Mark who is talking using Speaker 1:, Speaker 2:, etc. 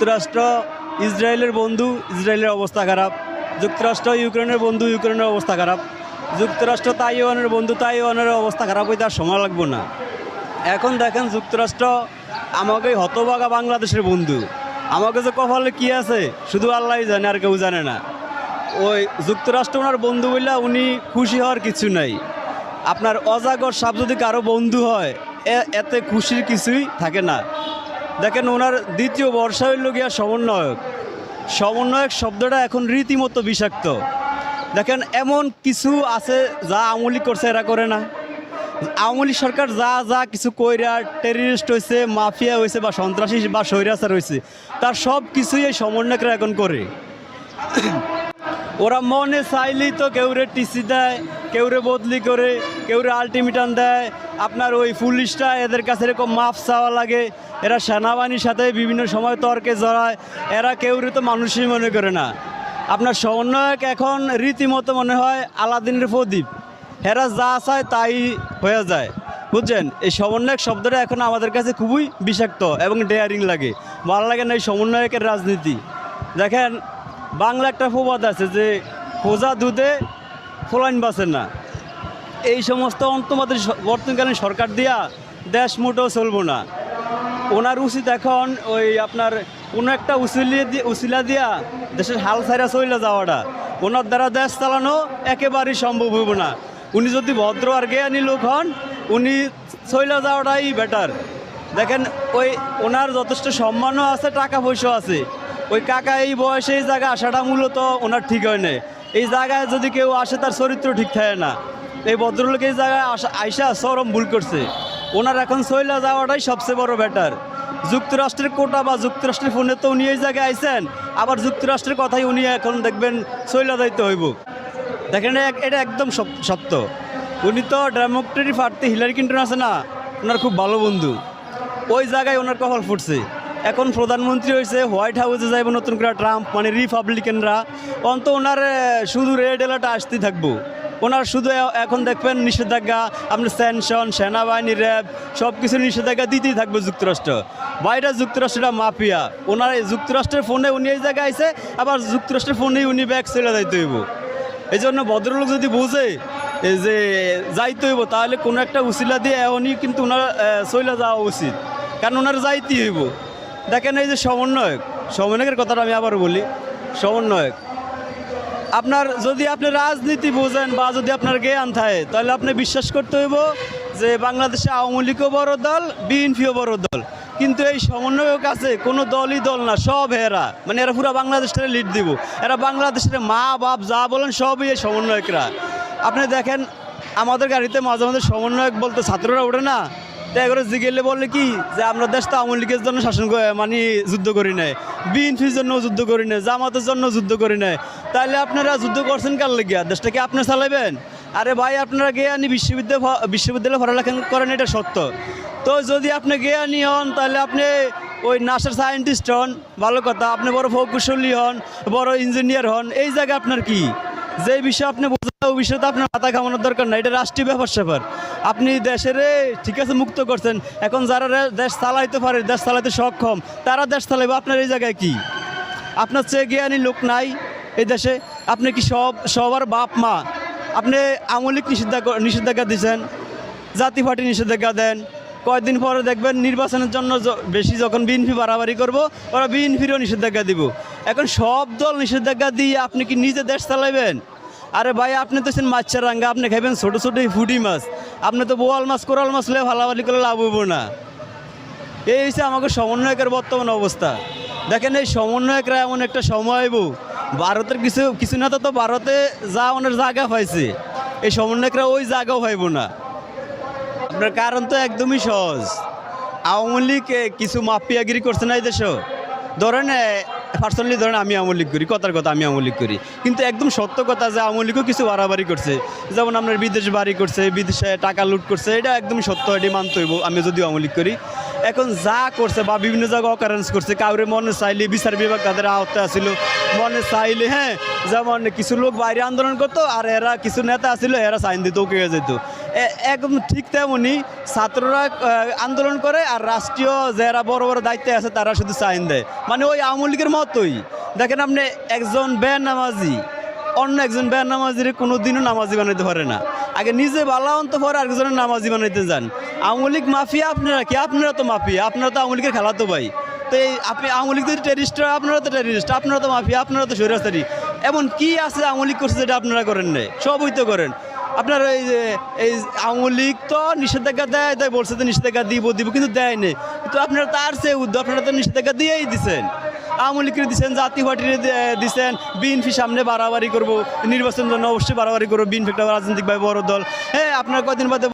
Speaker 1: যুক্তরাষ্ট্র, ইসরায়েলের বন্ধু, ইসরায়েলের অবস্থা খারাপ। যুক্তরাষ্ট্র, ইউক্রেনের বন্ধু, ইউক্রেনের অবস্থা খারাপ। যুক্তরাষ্ট্র, তাইওয়ানের বন্ধু, তাইওয়ানের অবস্থা খারাপ হইতে আর সময় লাগবে না। এখন দেখেন যুক্তরাষ্ট্র আমাকে হতবাগা বাংলাদেশের বন্ধু। আমাকে যে কপালে কি আছে, শুধু আল্লাহ জানে, আর কেউ জানে না। ওই যুক্তরাষ্ট্র ওনার বন্ধু বললে উনি খুশি হওয়ার কিছু নাই। আপনার অজাগর সাপ যদি কারও বন্ধু হয় এতে খুশির কিছুই থাকে না। দেখেন ওনার দ্বিতীয় বর্ষা হইল গিয়া সমন্বয়ক। সমন্বয়ক শব্দটা এখন রীতিমতো বিষাক্ত। দেখেন এমন কিছু আছে যা আমলি করছে, এরা করে না। আওয়ামী সরকার যা যা কিছু কইরা টেরিস্ট হয়েছে মাফিয়া হয়েছে বা সন্ত্রাসী বা স্বৈরাচার হয়েছে তার সব কিছুই এই সমন্বয়করা এখন করে। ওরা মনে চাইলেই তো কেউরে টিসি দেয়, কেউরে বদলি করে, কেউরে আলটিমেটাম দেয়। আপনার ওই পুলিশটা এদের কাছে এরকম মাফ চাওয়া লাগে। এরা সেনাবাহিনীর সাথে বিভিন্ন সময় তর্কে জড়ায়। এরা কেউরে তো মানুষই মনে করে না। আপনার সমন্বয়ক এখন রীতিমতো মনে হয় আলাদিনের প্রদীপ। হেরা যা চায় তাই হয়ে যায়। বুঝছেন? এই সমন্বয়ক শব্দটা এখন আমাদের কাছে খুবই বিষাক্ত এবং ডেয়ারিং লাগে। ভালো লাগে না এই সমন্বয়কের রাজনীতি। দেখেন বাংলা একটা প্রবাদ আছে যে, খোঁজা দুধে ফোলাইন বাসে না। এই সমস্ত অন্তমাদের বর্তমানকালীন সরকার দিয়া দেশ মোটেও চলবো না। ওনার উচিত এখন ওই আপনার কোনো একটা উসিলিয়ে দিয়ে উসিলা দিয়া দেশের হাল ছাইরা চলে যাওয়াটা। ওনার দ্বারা দেশ চালানো একেবারেই সম্ভব হইব না। উনি যদি ভদ্র আর জ্ঞানী লোক হন, উনি চলে যাওয়াটাই বেটার দেখেন ওই ওনার যথেষ্ট সম্মানও আছে, টাকা পয়সাও আছে। ওই কাকা এই বয়সে এই জায়গায় আসাটা মূলত ওনার ঠিক হয় না এই জায়গায় যদি কেউ আসে, তার চরিত্র ঠিক থাকে না। এই ভদ্রলোক এই জায়গায় আসা আইসা চরম ভুল করছে। ওনার এখন সইলা যাওয়াটাই সবচেয়ে বড় ব্যাটার যুক্তরাষ্ট্রের কোটা বা যুক্তরাষ্ট্রের ফোনে তো উনি এই জায়গায় আইসেন আবার যুক্তরাষ্ট্রের কথাই উনি এখন দেখবেন সইলা যাইতে হইব। দেখেন, এটা- একদম সত- সত্য। উনি তো ডেমোক্রেটিক পার্টি হিলারি ক্লিন্টন আছে না? ওনার খুব ভালো বন্ধু। ওই জায়গায় ওনার কপাল ফুটছে। এখন প্রধানমন্ত্রী হয়েছে হোয়াইট হাউসে যাইব নতুন করে ট্রাম্প মানে রিপাবলিকানরা অন্ত ওনার শুধু রেড এলার্ট আসতে থাকব। ওনার শুধু এখন দেখবেন নিষেধাজ্ঞা আপনার স্যানশন সেনাবাহিনী র্যাব সব কিছু নিষেধাজ্ঞা দিতেই থাকবে যুক্তরাষ্ট্র। বাইরে যুক্তরাষ্ট্রটা মাফিয়া। ওনার যুক্তরাষ্ট্রের ফোনে উনি এই জায়গায় আইসে আবার যুক্তরাষ্ট্রের ফোনেই উনি ব্যাগ চলে যাইতে হইব। এই জন্য ভদ্রলোক যদি বোঝে যে যাইতে হইব, তাহলে কোনো একটা উসিলা দিয়ে উনি কিন্তু ওনার চলে যাওয়া উচিত। কারণ ওনার যাইতে হইব। দেখেন এই যে সমন্বয়ক, সমন্বয়কের কথাটা আমি আবার বলি, সমন্বয়ক। আপনার যদি আপনি রাজনীতি বোঝেন বা যদি আপনার জ্ঞান থাকে, তাহলে আপনি বিশ্বাস করতে হইব যে বাংলাদেশে আওয়ামী লীগও বড় দল, বিএনপিও বড় দল। কিন্তু এই সমন্বয়ক আছে, কোনো দলই দল না, সব এরা মানে এরা পুরো বাংলাদেশটা লিড দিব। এরা বাংলাদেশের মা, বাপ, যা বলেন সবই এই সমন্বয়করা। আপনি দেখেন, আমাদের গাড়িতে মাঝে মাঝে সমন্বয়ক বলতে ছাত্ররা ওঠে না। তো এগুলো জিগেলে বলে কি যে আমরা দেশটা আওয়ামী লীগের জন্য শাসন মানে যুদ্ধ করি নাই। বিএনপির জন্য যুদ্ধ করি নাই, জামাতের জন্য যুদ্ধ করি নাই। তাহলে আপনারা যুদ্ধ করছেন কার লেগিয়া? দেশটা কি আপনি চালাবেন আরে ভাই, আপনারা জ্ঞানী বিশ্ববিদ্যালয় বিশ্ববিদ্যালয়ে পড়ালেখা করেন, এটা সত্য। তো যদি আপনি জ্ঞানী হন তাহলে আপনি ওই নাসার সায়েন্টিস্ট হন, ভালো কথা। আপনি বড় প্রকৌশলী হন, বড় ইঞ্জিনিয়ার হন। এই জায়গায় আপনার কি? যে বিষয়ে আপনি বোঝেন না, ওই বিষয়ে তো আপনার মাথা ঘামানোর দরকার নাই। এটা রাষ্ট্রীয় ব্যাপার স্যাপার। আপনি দেশের ঠিক আছে মুক্ত করছেন। এখন যারা দেশ চালাইতে পারে দেশ চালাইতে সক্ষম তারা দেশ চালাইবে আপনার এই জায়গায় কি? আপনার চেয়ে জ্ঞানী লোক নাই এই দেশে। আপনি কি সব সবার বাপ মা? আপনি আমলিক নিষেধাজ্ঞা নিষেধাজ্ঞা দিয়েছেন জাতি পার্টি নিষেধাজ্ঞা দেন কয়েকদিন পরে দেখবেন নির্বাচনের জন্য বেশি যখন বিএনপি বাড়াবাড়ি করব, ওরা বিএনপিরও নিষেধাজ্ঞা দিব। এখন সব দল নিষেধাজ্ঞা দিয়ে আপনি কি নিজে দেশ চালাইবেন? আরে ভাই, আপনি তো মাছের রাঙ্গা আপনি খাইবেন ছোটো ছোটো ফুটি মাছ। আপনি তো বোয়াল মাছ, কোরাল মাছ লে ভালাভালি করে লাভ হইব না। এই হচ্ছে আমাকে সমন্বয়কের বর্তমান অবস্থা। দেখেন এই সমন্বয়করা এমন একটা সময় বউ ভারতের কিছু কিছু না তো তো ভারতে যা অনেক জায়গা পাইছে। এই সমন্বয়করা ওই জায়গাও পাইব না। আপনার কারণ তো একদমই সহজ। আওয়ামী লীগ কিছু মাফিয়াগিরি করছে না এই দেশে। ধরেন পার্সোনালি ধরেন আমি আওয়ামী লীগ করি, কথার কথা আমি আওয়ামী লীগ করি। কিন্তু একদম সত্য কথা যে আওয়ামী লীগও কিছু বাড়াবাড়ি করছে। যেমন আপনার বিদেশ বাড়ি করছে, বিদেশে টাকা লুট করছে, এটা একদমই সত্য, এটি মানতে হইব, আমি যদি আওয়ামী লীগ করি। এখন যা করছে বা বিভিন্ন জায়গায় অকারেন্স করছে, কাউরে মনে চাইলে বিচার বিভাগ তাদের আওতায় আসিল। মনে চাইলে হ্যাঁ যেমন কিছু লোক বাইরে আন্দোলন করতো, আর এরা কিছু নেতা আসিল, এরা সাইন দিত ওকে যেত। একদম ঠিক তেমনই ছাত্ররা আন্দোলন করে আর রাষ্ট্রীয় যারা বড় বড় দায়িত্বে আছে তারা শুধু সাইন দেয়। মানে ওই আওয়ামী লীগের মতোই। দেখেন আপনি একজন বের নামাজি অন্য একজন বের নামাজির কোনো দিনও নামাজি বানাইতে পারে না। আগে নিজে বালা অন্ত পরে আরেকজনের নামাজি বানাইতে যান। আওয়ামী লীগ মাফিয়া আপনারা কি? আপনারা তো মাফিয়া, আপনারা তো আওয়ামী লীগের খেলাতো ভাই। তো এই আপনি আওয়ামী লীগ যদি টেরিস্ট, আপনারা তো টেরিস্ট, আপনারা তো মাফিয়া, আপনারা তো সৈরাস্তারি এমন কি আছে আওয়ামী লীগ করছে যেটা আপনারা করেন নাই? সবই তো করেন। আপনার এই যে, এই আওয়ামী লীগ তো নিষেধাজ্ঞা দেয়, তাই বলছে তো নিষেধাজ্ঞা দিব দিব, কিন্তু দেয়নি। কিন্তু আপনারা তার চেয়ে উদ্যোগ, আপনারা তো নিষেধাজ্ঞা দিয়েই দিছেন। আওয়ামী লীগকে দিচ্ছেন জাতীয় পার্টির দিচ্ছেন বিএনপি সামনে বাড়াবাড়ি করব নির্বাচন জন্য অবশ্যই বাড়াবাড়ি করব, বিএনপি একটা রাজনৈতিকভাবে বড় দল। হ্যাঁ আপনার কদিন বাদে